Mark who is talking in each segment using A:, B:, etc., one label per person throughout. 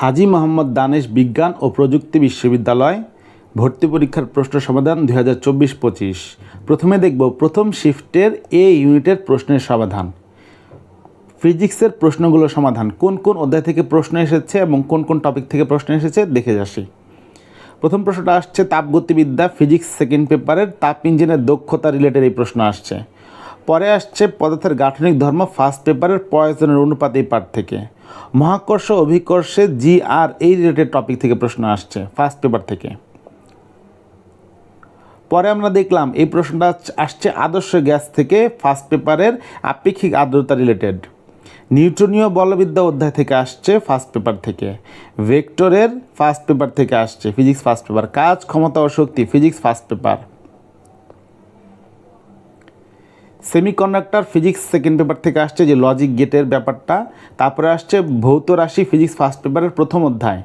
A: হাজী মোহাম্মদ দানেশ বিজ্ঞান ও প্রযুক্তি বিশ্ববিদ্যালয়, ভর্তি পরীক্ষার প্রশ্ন সমাধান দুই হাজার চব্বিশ পঁচিশ। প্রথমে দেখব প্রথম শিফটের এ ইউনিটের প্রশ্নের সমাধান। ফিজিক্সের প্রশ্নগুলো সমাধান। কোন কোন অধ্যায় থেকে প্রশ্ন এসেছে এবং কোন কোন টপিক থেকে প্রশ্ন এসেছে দেখে আসি। প্রথম প্রশ্নটা আসছে তাপগতিবিদ্যা ফিজিক্স সেকেন্ড পেপারের তাপ ইঞ্জিনের দক্ষতা রিলেটেড এই প্রশ্ন আসছে। পরে আসছে পদার্থের গাঠনিক ধর্ম ফার্স্ট পেপারের প্রয়োজনের অনুপাত এই পাঠ থেকে। মহাকর্ষ অভিকর্ষে জি আর এই রিলেটেড টপিক থেকে প্রশ্ন আসছে ফার্স্ট পেপার থেকে। পরে আমরা দেখলাম এই প্রশ্নটা আসছে আদর্শ গ্যাস থেকে ফার্স্ট পেপারের আপেক্ষিক আর্দ্রতা রিলেটেড নিউটনীয় বলবিদ্যা অধ্যায় থেকে আসছে ফার্স্ট পেপার থেকে। ভেক্টরের ফার্স্ট পেপার থেকে আসছে ফিজিক্স ফার্স্ট পেপার কাজ, ক্ষমতা ও শক্তি physics first paper semiconductor physics second paper থেকে আসছে যে লজিক গেটের ব্যাপারটা। তারপরে আসছে ভৌত রাশি ফিজিক্স ফার্স্ট পেপারের প্রথম অধ্যায়।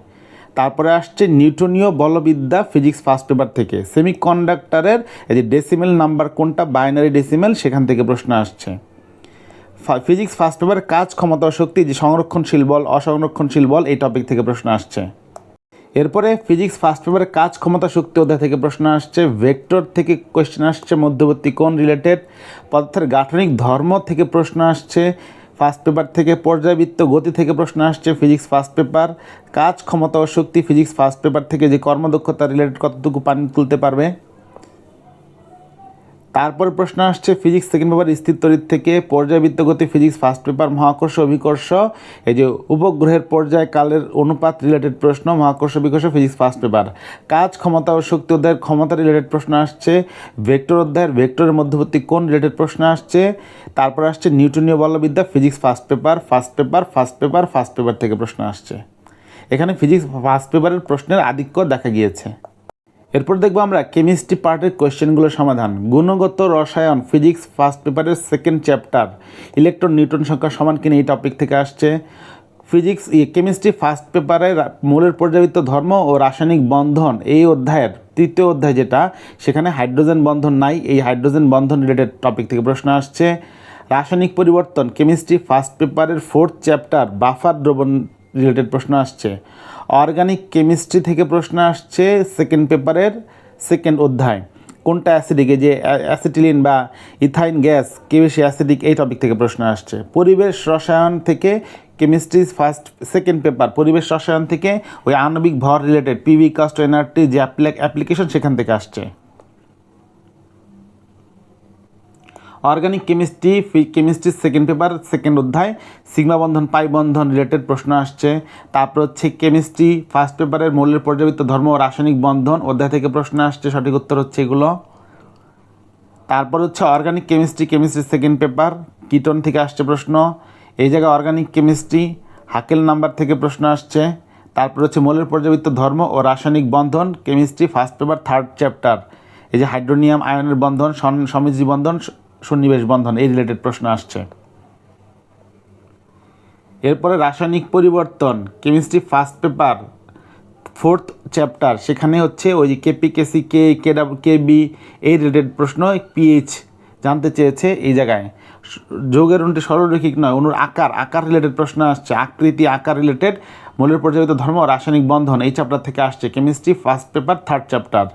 A: তারপরে আসছে নিউটনীয় বলবিদ্যা ফিজিক্স ফার্স্ট পেপার থেকে। সেমিকন্ডাক্টরের এই যে ডেসিমেল নাম্বার কোনটা বাইনারি ডেসিমেল সেখান থেকে প্রশ্ন আসছে। ফিজিক্স ফার্স্ট পেপার কাজ, ক্ষমতা শক্তি, যে সংরক্ষণশীল বল, অসংরক্ষণশীল বল, এই টপিক থেকে প্রশ্ন আসছে। এরপরে ফিজিক্স ফার্স্ট পেপারে কাজ, ক্ষমতা, শক্তি অধ্যায় থেকে প্রশ্ন আসছে ভেক্টর থেকে কোয়েশ্চেন আসছে, মধ্যবর্তী কোন রিলেটেড পদার্থের গাঠনিক ধর্ম থেকে প্রশ্ন আসছে ফার্স্ট পেপার থেকে পর্যায়বৃত্ত গতি থেকে প্রশ্ন আসছে ফিজিক্স ফার্স্ট পেপার কাজ, ক্ষমতা ও শক্তি ফিজিক্স ফার্স্ট পেপার থেকে যে কর্মদক্ষতা রিলেটেড কতটুকু পানি তুলতে পারবে? তারপরে প্রশ্ন আসছে ফিজিক্স সেকেন্ড পেপার স্থির তড়িৎ থেকে পর্যায়বৃত্ত গতি ফিজিক্স ফার্স্ট পেপার মহাকর্ষ অভিকর্ষ। এই যে উপগ্রহের পর্যায় কালের অনুপাত রিলেটেড প্রশ্ন, মহাকর্ষ অভিকর্ষ ফিজিক্স ফার্স্ট পেপার কাজ, ক্ষমতা ও শক্তি অধ্যায়ের ক্ষমতা রিলেটেড প্রশ্ন আসছে ভেক্টর অধ্যায়ের ভেক্টরের মধ্যবর্তী কোন রিলেটেড প্রশ্ন আসছে, তারপর আসছে নিউটনীয় বলবিদ্যা physics first paper first paper first paper first paper থেকে প্রশ্ন আসছে। এখানে ফিজিক্স ফার্স্ট পেপারের প্রশ্নের আধিক্য দেখা গিয়েছে। এরপর দেখব আমরা কেমিস্ট্রি পার্টের কোয়েশ্চেনগুলো সমাধান। গুণগত রসায়ন ফিজিক্স ফার্স্ট পেপারের সেকেন্ড চ্যাপ্টার ইলেকট্রন নিউটন সংখ্যা সমান কিনা এই টপিক থেকে আসছে। ফিজিক্স ইয়ে কেমিস্ট্রি ফার্স্ট পেপারের মূলের পর্যাবৃত্ত ধর্ম ও রাসায়নিক বন্ধন, এই অধ্যায়ের তৃতীয় অধ্যায় যেটা, সেখানে হাইড্রোজেন বন্ধন নাই, এই হাইড্রোজেন বন্ধন রিলেটেড টপিক থেকে প্রশ্ন আসছে। রাসায়নিক পরিবর্তন কেমিস্ট্রি ফার্স্ট পেপারের ফোর্থ চ্যাপ্টার বাফার দ্রবণ রিলেটেড প্রশ্ন আসছে। অর্গানিক কেমিস্ট্রি থেকে প্রশ্ন আসছে সেকেন্ড পেপারের সেকেন্ড অধ্যায়। কোনটা অ্যাসিডিক যে অ্যাসিটিলিন বা ইথাইন গ্যাস কে বেশি অ্যাসিডিক এই টপিক থেকে প্রশ্ন আসছে। পরিবেশ রসায়ন থেকে কেমিস্ট্রি ফার্স্ট সেকেন্ড পেপার পরিবেশ রসায়ন থেকে ওই আণবিক ভর রিলেটেড পিভি কাস্ট এনআরটি যে অ্যাপ্লিকেশন সেখান থেকে আসছে। অর্গানিক কেমিস্ট্রি কেমিস্ট্রির সেকেন্ড পেপার সেকেন্ড অধ্যায় সিগমা বন্ধন পাই বন্ধন রিলেটেড প্রশ্ন আসছে। তারপর হচ্ছে কেমিস্ট্রি ফার্স্ট পেপারের মৌলের পর্যাবৃত্ত ধর্ম ও রাসায়নিক বন্ধন, অধ্যায় থেকে প্রশ্ন আসছে, সঠিক উত্তর হচ্ছে এগুলো। তারপর হচ্ছে অর্গানিক কেমিস্ট্রি কেমিস্ট্রির সেকেন্ড পেপার কিটন থেকে আসছে প্রশ্ন। এই জায়গায় অর্গানিক কেমিস্ট্রি হাকেল নাম্বার থেকে প্রশ্ন আসছে। তারপর হচ্ছে মৌলের পর্যাবৃত্ত ধর্ম ও রাসায়নিক বন্ধন chemistry first paper third chapter এই যে হাইড্রোনিয়াম আয়নের বন্ধন সমিজি বন্ধন সন্নিবেশ বন্ধন, এই রিলেটেড প্রশ্ন আসছে। এরপরে রাসায়নিক পরিবর্তন chemistry first paper fourth chapter সেখানে হচ্ছে ওই যে KP KC K K K B এই রিলেটেড প্রশ্ন পিএইচ জানতে চেয়েছে এই জায়গায়। যোগের অনুটি সরলরৈখিক নয়, অনুর আকার আকার রিলেটেড প্রশ্ন আসছে, আকৃতি আকার রিলেটেড মূলের পর্যায়িত ধর্ম, রাসায়নিক বন্ধন, এই চ্যাপ্টার থেকে আসছে chemistry first paper third chapter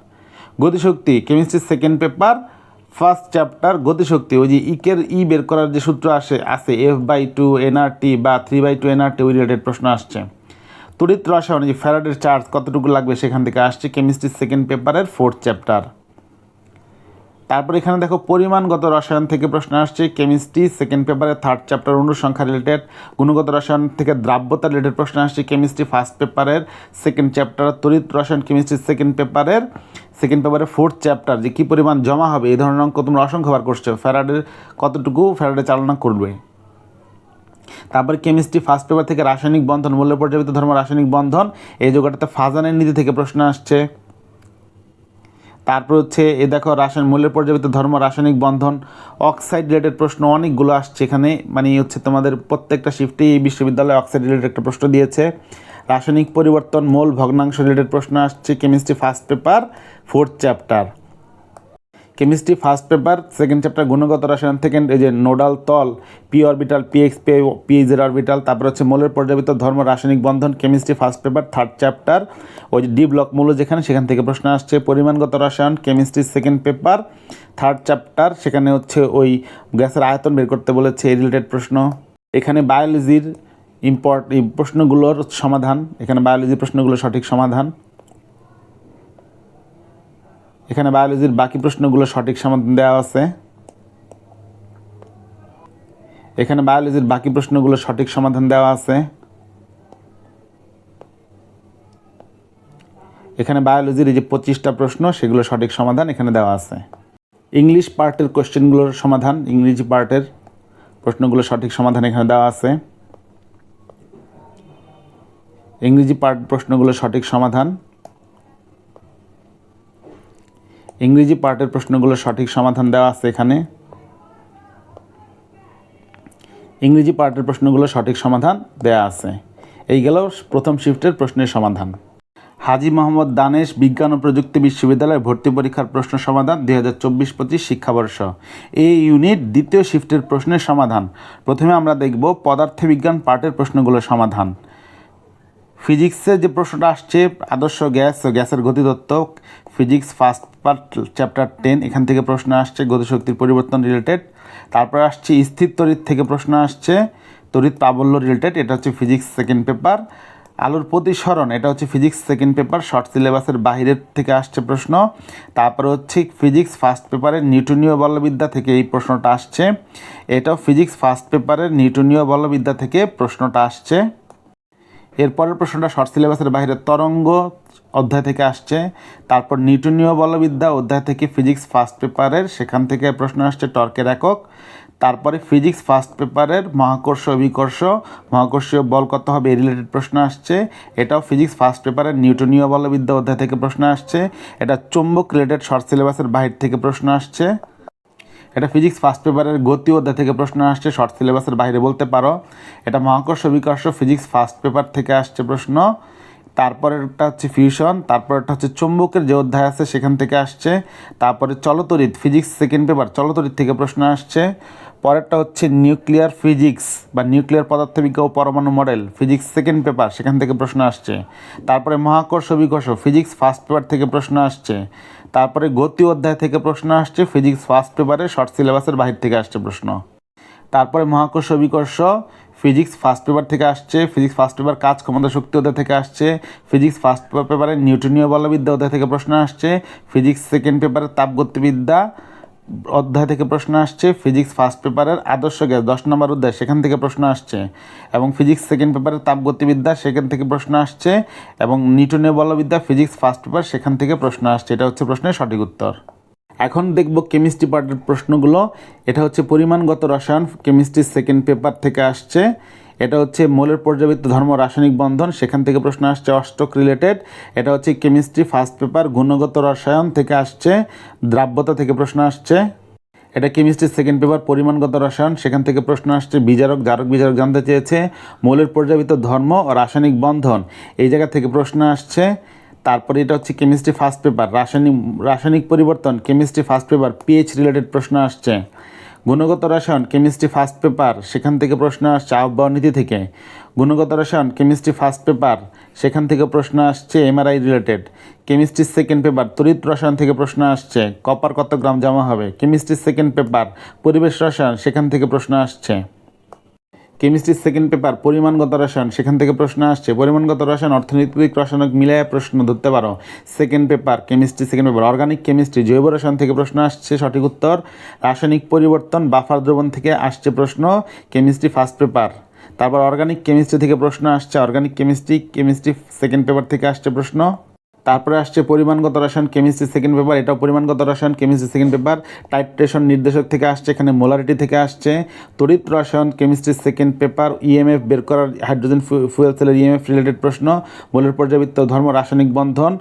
A: গতিশক্তি chemistry second paper first chapter গতিশক্তি, ওই যে ইকের ই বের করার যে সূত্র আসে আছে এফ বাই টু এনআরটি বা থ্রি বাই টু এনআরটি ওই রিলেটেড প্রশ্ন আসছে। তড়িৎ রসায়ন যে ফ্যারাডের চার্জ কতটুকু লাগবে সেখান থেকে আসছে কেমিস্ট্রির সেকেন্ড পেপারের ফোর্থ চ্যাপ্টার তারপর এখানে দেখো পরিমাণগত রসায়ন থেকে প্রশ্ন আসছে কেমিস্ট্রি সেকেন্ড পেপারের থার্ড চ্যাপ্টার অনুসংখ্যা রিলেটেড গুণগত রসায়ন থেকে দ্রাব্যতা রিলেটেড প্রশ্ন আসছে কেমিস্ট্রি ফার্স্ট পেপারের সেকেন্ড চ্যাপ্টার তড়িৎ রসায়ন কেমিস্ট্রি সেকেন্ড পেপারের সেকেন্ড পেপারে ফোর্থ চ্যাপ্টার যে কী পরিমাণ জমা হবে, এই ধরনের অঙ্ক তোমরা অসংখ্যবার করছ। ফ্যারাডের কতটুকু ফ্যারাডে চালনা করবে? তারপরে কেমিস্ট্রি ফার্স্ট পেপার থেকে রাসায়নিক বন্ধন মূল্য পর্যাপিত ধর্ম রাসায়নিক বন্ধন, এই যোগাটাতে ফাজানের নীতি থেকে প্রশ্ন আসছে। তারপর হচ্ছে, এ দেখো, রাসায়নিক মূল্যের পর্যাবৃত্ত ধর্ম, রাসায়নিক বন্ধন অক্সাইড রিলেটেড প্রশ্ন, অনেকগুলো আসছে এখানে। মানে হচ্ছে তোমাদের প্রত্যেকটা শিফটেই এই বিশ্ববিদ্যালয়ে অক্সাইড রিলেটেড একটা প্রশ্ন দিয়েছে। রাসায়নিক পরিবর্তন, মূল ভগ্নাংশ রিলেটেড প্রশ্ন আসছে chemistry first paper fourth chapter chemistry first paper, second chapter গুণগত রসায়ন থেকে এই যে নোডাল তল P orbital P X P P Z orbital তারপর হচ্ছে মৌলের পর্যাবৃত ধর্ম, রাসায়নিক বন্ধন, chemistry first paper, third chapter, ওই যে ডি ব্লক মূল্য যেখানে, সেখান থেকে প্রশ্ন আসছে, পরিমাণগত রসায়ন, chemistry second paper, third chapter, সেখানে হচ্ছে ওই গ্যাসের আয়তন বের করতে বলেছে, এই রিলেটেড প্রশ্ন। এখানে বায়োলজির ইম্পর্ট প্রশ্নগুলোর সমাধান, এখানে বায়োলজির প্রশ্নগুলোর সঠিক সমাধান। এখানে বায়োলজির বাকি প্রশ্নগুলো সঠিক সমাধান দেওয়া আছে। এখানে বায়োলজির বাকি প্রশ্নগুলো সঠিক সমাধান দেওয়া আছে। এখানে বায়োলজির যে পঁচিশটা প্রশ্ন, সেগুলো সঠিক সমাধান এখানে দেওয়া আছে। ইংলিশ পার্টের কোশ্চেনগুলোর সমাধান ইংরেজি পার্টের প্রশ্নগুলো সঠিক সমাধান এখানে দেওয়া আছে। ইংরেজি পার্ট প্রশ্নগুলো সঠিক সমাধান। ইংরেজি পার্টের প্রশ্নগুলো সঠিক সমাধান দেওয়া আছে এখানে। ইংরেজি পার্টের প্রশ্নগুলো সঠিক সমাধান দেওয়া আছে। এই গেল প্রথম শিফটের প্রশ্নের সমাধান। হাজি মোহাম্মদ দানেশ বিজ্ঞান ও প্রযুক্তি বিশ্ববিদ্যালয়ে ভর্তি পরীক্ষার প্রশ্ন সমাধান দুই হাজার চব্বিশ পঁচিশ শিক্ষাবর্ষ। এই ইউনিট দ্বিতীয় শিফটের প্রশ্নের সমাধান। প্রথমে আমরা দেখব পদার্থবিজ্ঞান পার্টের প্রশ্নগুলোর সমাধান। ফিজিক্সের যে প্রশ্নটা আসছে, আদর্শ গ্যাস ও গ্যাসের গতিতত্ত্ব physics first part, chapter ten, এখান থেকে প্রশ্ন আসছে গতিশক্তির পরিবর্তন রিলেটেড তারপর আসছে স্থির তড়িৎ থেকে প্রশ্ন আসছে, তড়িৎ প্রাবল্য রিলেটেড এটা হচ্ছে ফিজিক্স সেকেন্ড পেপার আলোর প্রতিসরণ, এটা হচ্ছে ফিজিক্স সেকেন্ড পেপার শর্ট সিলেবাসের বাইরের থেকে আসছে প্রশ্ন। তারপরে হচ্ছে ফিজিক্স ফার্স্ট পেপারের নিউটনীয় বলবিদ্যা থেকে এই প্রশ্নটা আসছে। এটাও ফিজিক্স ফার্স্ট পেপারের নিউটনীয় বলবিদ্যা থেকে প্রশ্নটা আসছে। এরপরের প্রশ্নটা শর্ট সিলেবাসের বাইরে, তরঙ্গ অধ্যায় থেকে আসছে, তারপর নিউটনীয় বলবিদ্যা অধ্যায় থেকে ফিজিক্স ফার্স্ট পেপারের, সেখান থেকে প্রশ্ন আসছে টর্কের একক, তারপরে ফিজিক্স ফার্স্ট পেপারের, মহাকর্ষ অভিকর্ষ, মহাকর্ষীয় বল কত হবে এই রিলেটেড প্রশ্ন আসছে, এটাও ফিজিক্স ফার্স্ট পেপারের, নিউটনীয় বলবিদ্যা অধ্যায় থেকে প্রশ্ন আসছে, এটা চুম্বক রিলেটেড শর্ট সিলেবাসের বাহির থেকে প্রশ্ন আসছে। এটা ফিজিক্স ফার্স্ট পেপারের গতি অধ্যায় থেকে প্রশ্ন আসছে শর্ট সিলেবাসের বাইরে বলতে পারো। এটা মহাকর্ষ বিকর্ষ ফিজিক্স ফার্স্ট পেপার থেকে আসছে প্রশ্ন। তারপরেরটা হচ্ছে ফিউশন তারপরেরটা হচ্ছে চুম্বকের যে অধ্যায় আছে সেখান থেকে আসছে। তারপরে চলতরিৎ ফিজিক্স সেকেন্ড পেপার চলতরিৎ থেকে প্রশ্ন আসছে। পরেরটা হচ্ছে নিউক্লিয়ার ফিজিক্স বা নিউক্লিয়ার পদার্থবিজ্ঞা ও পরমাণু মডেল ফিজিক্স সেকেন্ড পেপার সেখান থেকে প্রশ্ন আসছে। তারপরে মহাকর্ষ বিকর্ষ ফিজিক্স ফার্স্ট পেপার থেকে প্রশ্ন আসছে। তারপরে গতি অধ্যায় থেকে প্রশ্ন আসছে ফিজিক্স ফার্স্ট পেপারে শর্ট সিলেবাসের বাহির থেকে আসছে প্রশ্ন। তারপরে মহাকর্ষ বিকর্ষ ফিজিক্স ফার্স্ট পেপার থেকে আসছে ফিজিক্স ফার্স্ট পেপার কাজ ক্ষমতা শক্তি ওদের থেকে আসছে ফিজিক্স ফার্স্ট পেপারে নিউটনীয় বলবিদ্যা ওদের থেকে প্রশ্ন আসছে ফিজিক্স সেকেন্ড পেপারে তাপগতিবিদ্যা অধ্যায় থেকে প্রশ্ন আসছে ফিজিক্স ফার্স্ট পেপারের আদর্শ গ্যাস দশ নম্বর অধ্যায়, সেখান থেকে প্রশ্ন আসছে। এবং ফিজিক্স সেকেন্ড পেপারের তাপগতিবিদ্যা সেখান থেকে প্রশ্ন আসছে এবং নিউটনীয় বলবিদ্যা ফিজিক্স ফার্স্ট পেপার সেখান থেকে প্রশ্ন আসছে, এটা হচ্ছে প্রশ্নের সঠিক উত্তর। এখন দেখব কেমিস্ট্রি পার্টের প্রশ্নগুলো। এটা হচ্ছে পরিমাণগত রসায়ন কেমিস্ট্রি সেকেন্ড পেপার থেকে আসছে। এটা হচ্ছে মৌলের পর্যাবৃত্ত ধর্ম, রাসায়নিক বন্ধন, সেখান থেকে প্রশ্ন আসছে অষ্টক রিলেটেড এটা হচ্ছে কেমিস্ট্রি ফার্স্ট পেপার গুণগত রসায়ন থেকে আসছে, দ্রাব্যতা থেকে প্রশ্ন আসছে। এটা কেমিস্ট্রি সেকেন্ড পেপার পরিমাণগত রসায়ন, সেখান থেকে প্রশ্ন আসছে বিজারক জারক বিজারক জানতে চেয়েছে, মৌলের পর্যাবৃত্ত ধর্ম ও রাসায়নিক বন্ধন। এই জায়গা থেকে প্রশ্ন আসছে। তারপরে এটা হচ্ছে কেমিস্ট্রি ফার্স্ট পেপার রাসায়নিক রাসায়নিক পরিবর্তন chemistry first paper pH related প্রশ্ন আসছে। গুণগত রসায়ন কেমিস্ট্রি ফার্স্ট পেপার সেখান থেকে প্রশ্ন আসছে আহ্বান নীতি থেকে। গুণগত রসায়ন কেমিস্ট্রি ফার্স্ট পেপার সেখান থেকে প্রশ্ন আসছে MRI related chemistry second paper তড়িৎ রসায়ন থেকে প্রশ্ন আসছে কপার কত গ্রাম জমা হবে? কেমিস্ট্রি সেকেন্ড পেপার পরিবেশ রসায়ন, সেখান থেকে প্রশ্ন আসছে। কেমিস্ট্রি সেকেন্ড পেপার পরিমাণগত রসায়ন, সেখান থেকে প্রশ্ন আসছে। পরিমাণগত রসায়ন, অর্থনৈতিক রসায়নক মিলায় প্রশ্ন ধরতে পারো। Second paper chemistry second paper organic chemistry জৈব রসায়ন থেকে প্রশ্ন আসছে, সঠিক উত্তর। রাসায়নিক পরিবর্তন, বাফার দ্রবণ থেকে আসছে প্রশ্ন কেমিস্ট্রি ফার্স্ট পেপার তারপর অর্গানিক কেমিস্ট্রি থেকে প্রশ্ন আসছে organic chemistry chemistry second paper থেকে আসছে প্রশ্ন। তারপরে আসছে পরিমাণগত রসায়ন কেমিস্ট্রি সেকেন্ড পেপার এটাও পরিমাণগত রসায়ন কেমিস্ট্রি সেকেন্ড পেপার টাইট্রেশন নির্দেশক থেকে আসছে, এখানে মোলারিটি থেকে আসছে। তড়িৎ রসায়ন কেমিস্ট্রি সেকেন্ড পেপার ইএমএফ বের করার হাইড্রোজেন ফুয়েল সেলের ইএমএফ রিলেটেড প্রশ্ন, মোলের পর্যাবৃত্ত ধর্ম, রাসায়নিক বন্ধন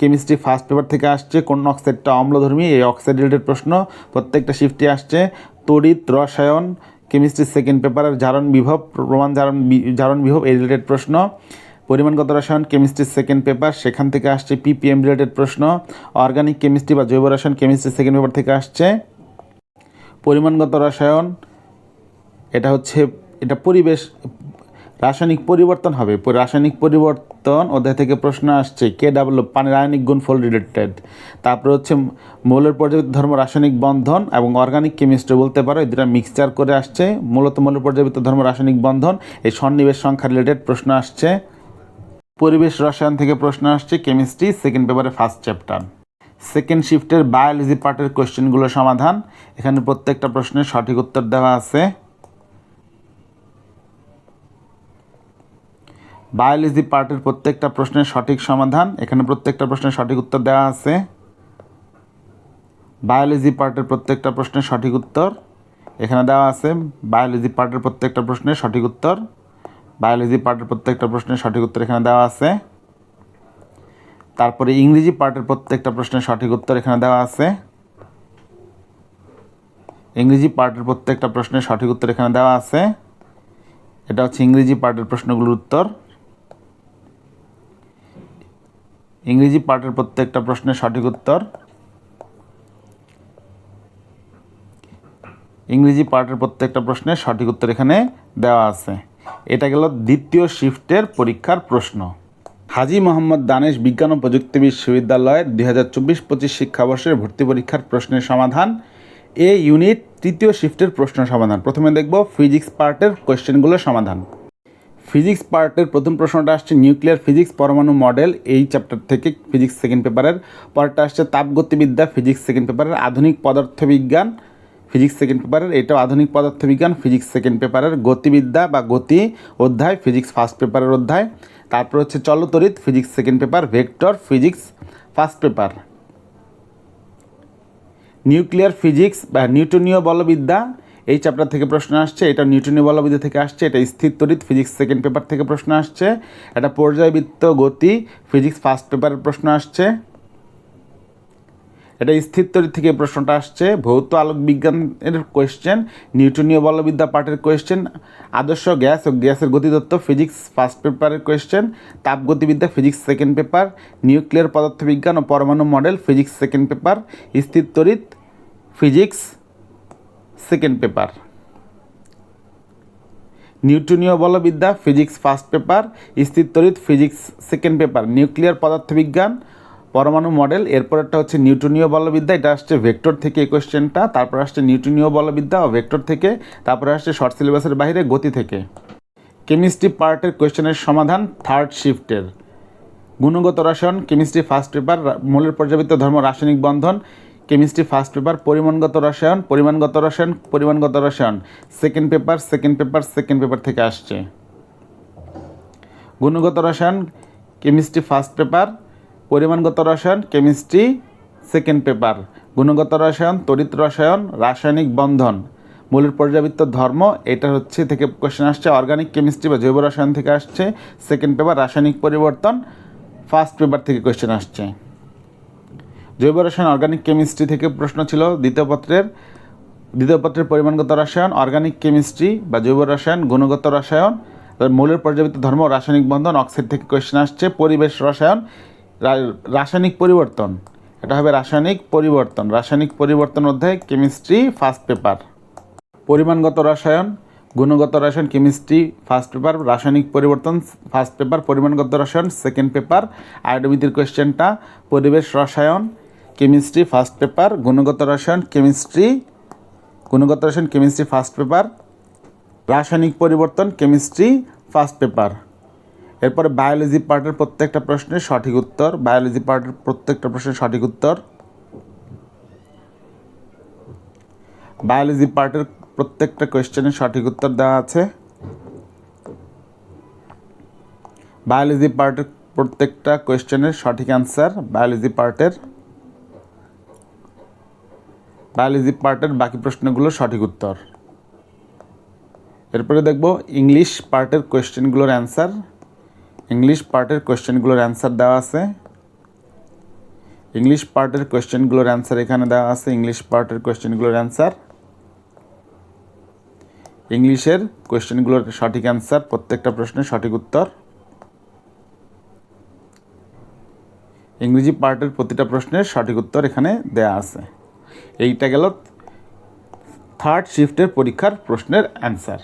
A: কেমিস্ট্রি ফার্স্ট পেপার থেকে আসছে, কোন অক্সাইডটা অম্লধর্মী, এই অক্সাইড রিলেটেড প্রশ্ন, প্রত্যেকটা শিফটে আসছে। তড়িৎ রসায়ন কেমিস্ট্রি সেকেন্ড পেপারের জারণ বিভব, প্রমাণ জারণ জারণ বিভব, এই রিলেটেড প্রশ্ন। পরিমাণগত রসায়ন কেমিস্ট্রির সেকেন্ড পেপার সেখান থেকে আসছে পিপিএম রিলেটেড প্রশ্ন অর্গানিক কেমিস্ট্রি বা জৈব রসায়ন কেমিস্ট্রির সেকেন্ড পেপার থেকে আসছে। পরিমাণগত রসায়ন, এটা হচ্ছে, এটা পরিবেশ, রাসায়নিক পরিবর্তন হবে। রাসায়নিক পরিবর্তন অধ্যায় থেকে প্রশ্ন আসছে কে ডাবল পানি রাসায়নিক গুণফল রিলেটেড তারপরে হচ্ছে মৌলের পর্যাবৃত্ত ধর্ম রাসায়নিক বন্ধন এবং অর্গানিক কেমিস্ট্রি বলতে পারো, এই দুটা মিক্সচার করে আসছে। মূলত মৌলের পর্যাবৃত্ত ধর্ম রাসায়নিক বন্ধন, এই সন্নিবেশ সংখ্যা রিলেটেড প্রশ্ন আসছে। পরিবেশ রসায়ন থেকে প্রশ্ন আসছে কেমিস্ট্রি সেকেন্ড পেপারে ফার্স্ট চ্যাপ্টার সেকেন্ড শিফটের বায়োলজি পার্টের কোশ্চেনগুলো সমাধান। এখানে প্রত্যেকটা প্রশ্নের সঠিক উত্তর দেওয়া আছে। বায়োলজি পার্টের প্রত্যেকটা প্রশ্নের সঠিক সমাধান। এখানে প্রত্যেকটা প্রশ্নের সঠিক উত্তর দেওয়া আছে। বায়োলজি পার্টের প্রত্যেকটা প্রশ্নের সঠিক উত্তর। এখানে দেওয়া আছে বায়োলজি পার্টের প্রত্যেকটা প্রশ্নের সঠিক উত্তর। বায়োলজি পার্টের প্রত্যেকটা প্রশ্নের সঠিক উত্তর এখানে দেওয়া আছে। তারপরে ইংরেজি পার্টের প্রত্যেকটা প্রশ্নের সঠিক উত্তর এখানে দেওয়া আছে। ইংরেজি পার্টের প্রত্যেকটা প্রশ্নের সঠিক উত্তর এখানে দেওয়া আছে। এটা হচ্ছে ইংরেজি পার্টের প্রশ্নগুলোর উত্তর। ইংরেজি পার্টের প্রত্যেকটা প্রশ্নের সঠিক উত্তর। ইংরেজি পার্টের প্রত্যেকটা প্রশ্নের সঠিক উত্তর এখানে দেওয়া আছে। এটা গেল দ্বিতীয় শিফটের পরীক্ষার প্রশ্ন। হাজি মোহাম্মদ দানেশ বিজ্ঞান ও প্রযুক্তি বিশ্ববিদ্যালয়ের দুই হাজার চব্বিশ পঁচিশ শিক্ষাবর্ষের ভর্তি পরীক্ষার প্রশ্নের সমাধান। এ ইউনিট তৃতীয় শিফটের প্রশ্ন সমাধান। প্রথমে দেখব ফিজিক্স পার্টের কোয়েশ্চেনগুলোর সমাধান। ফিজিক্স পার্টের প্রথম প্রশ্নটা আসছে নিউক্লিয়ার ফিজিক্স পরমাণু মডেল। এই চ্যাপ্টার থেকে ফিজিক্স সেকেন্ড পেপারের পরটা আসছে তাপগতিবিদ্যা ফিজিক্স সেকেন্ড পেপারের আধুনিক পদার্থবিজ্ঞান। ফিজিক্স সেকেন্ড পেপারের, এটাও আধুনিক পদার্থবিজ্ঞান, ফিজিক্স সেকেন্ড পেপারের, গতিবিদ্যা বা গতি অধ্যায়, ফিজিক্স ফার্স্ট পেপারের অধ্যায়। তারপর হচ্ছে চলতরিৎ physics second paper, vector, physics first paper. Nuclear physics বা নিউটনীয় বলবিদ্যা, এই চ্যাপ্টার থেকে প্রশ্ন আসছে, এটা নিউটনীয় বলবিদ্যা থেকে আসছে, এটা স্থির তড়িৎ ফিজিক্স সেকেন্ড পেপার থেকে প্রশ্ন আসছে, এটা পর্যায়বৃত্ত গতি, ফিজিক্স ফার্স্ট পেপারের প্রশ্ন আসছে। এটা স্থির থেকে প্রশ্নটা আসছে। ভৌত আলোক বিজ্ঞানের কোয়েশ্চেন নিউটনীয় বলবিদ্যা পাঠের কোয়েশ্চেন আদর্শ গ্যাস ও গ্যাসের গতিতত্ত্ব ফিজিক্স ফার্স্ট পেপারের কোয়েশ্চেন তাপগতিবিদ্যা ফিজিক্স সেকেন্ড পেপার নিউক্লিয়ার পদার্থবিজ্ঞান ও পরমাণু মডেল ফিজিক্স সেকেন্ড পেপার স্থির তড়িৎ ফিজিক্স সেকেন্ড পেপার নিউটনীয় বলবিদ্যা ফিজিক্স ফার্স্ট পেপার স্থির ফিজিক্স সেকেন্ড পেপার নিউক্লিয়ার পদার্থবিজ্ঞান পরমাণু মডেল, এরপরেরটা হচ্ছে নিউটনীয় বলবিদ্যা, এটা আসছে ভেক্টর থেকে এই কোয়েশ্চেনটা তারপর আসছে নিউটনীয় বলবিদ্যা ও ভেক্টর থেকে, তারপরে আসছে শর্ট সিলেবাসের বাইরে গতি থেকে। কেমিস্ট্রি পার্টের কোয়েশ্চেনের সমাধান থার্ড শিফটের। গুণগত রসায়ন, কেমিস্ট্রি ফার্স্ট পেপার মূলের পর্যাবৃত্ত ধর্ম, রাসায়নিক বন্ধন, কেমিস্ট্রি ফার্স্ট পেপার, পরিমাণগত রসায়ন পরিমাণগত রসায়ন পরিমাণগত রসায়ন। Second paper second paper second paper থেকে আসছে। গুণগত রসায়ন, কেমিস্ট্রি ফার্স্ট পেপার পরিমাণগত রসায়ন কেমিস্ট্রি সেকেন্ড পেপার গুণগত রসায়ন, তড়িৎ রসায়ন, রাসায়নিক বন্ধন। মূলের পর্যাবৃত্ত ধর্ম, এটা হচ্ছে থেকে কোশ্চেন আসছে অর্গানিক কেমিস্ট্রি বা জৈব রসায়ন থেকে আসছে সেকেন্ড পেপার রাসায়নিক পরিবর্তন ফার্স্ট পেপার থেকে কোশ্চেন আসছে। জৈব রসায়ন অর্গানিক কেমিস্ট্রি থেকে প্রশ্ন ছিল, দ্বিতীয় পত্রের দ্বিতীয় পত্রের পরিমাণগত রসায়ন অর্গানিক কেমিস্ট্রি বা জৈব রসায়ন, গুণগত রসায়ন মৌলের পর্যাবৃত্ত ধর্ম, রাসায়নিক বন্ধন অক্সাইড থেকে কোয়েশ্চেন আসছে, পরিবেশ রসায়ন রাসায়নিক পরিবর্তন। এটা হবে রাসায়নিক পরিবর্তন। রাসায়নিক পরিবর্তন অধ্যায় কেমিস্ট্রি ফার্স্ট পেপার পরিমাণগত রসায়ন, গুণগত রসায়ন কেমিস্ট্রি ফার্স্ট পেপার রাসায়নিক পরিবর্তন ফার্স্ট পেপার পরিমাণগত রসায়ন সেকেন্ড পেপার আয়োডোমিতির কোয়েশ্চেনটা পরিবেশ রসায়ন কেমিস্ট্রি ফার্স্ট পেপার গুণগত রসায়ন কেমিস্ট্রি গুণগত রসায়ন কেমিস্ট্রি ফার্স্ট পেপার রাসায়নিক পরিবর্তন কেমিস্ট্রি ফার্স্ট পেপার এরপরে বায়োলজি পার্টের প্রত্যেকটা প্রশ্নের সঠিক উত্তর বায়োলজি পার্টের প্রত্যেকটা প্রশ্নের সঠিক উত্তর। বায়োলজি পার্টের প্রত্যেকটা কোয়েশ্চেনের সঠিক উত্তর দেওয়া আছে। বায়োলজি পার্টের প্রত্যেকটা কোয়েশ্চেনের সঠিক অ্যান্সার বায়োলজি পার্টের বায়োলজি পার্টের বাকি প্রশ্নগুলোর সঠিক উত্তর। এরপরে দেখব ইংলিশ পার্টের কোয়েশ্চেনগুলোর অ্যান্সার ইংলিশ পার্টের কোয়েশ্চেনগুলোর অ্যান্সার দেওয়া আছে। ইংলিশ পার্টের কোয়েশ্চেনগুলোর অ্যান্সার এখানে দেওয়া আছে। ইংলিশ পার্টের কোয়েশ্চেনগুলোর অ্যান্সার ইংলিশের কোয়েশ্চেনগুলোর সঠিক অ্যান্সার প্রত্যেকটা প্রশ্নের সঠিক উত্তর। ইংরেজি পার্টের প্রতিটা প্রশ্নের সঠিক উত্তর এখানে দেয়া আছে। এইটা গেল থার্ড শিফটের পরীক্ষার প্রশ্নের অ্যান্সার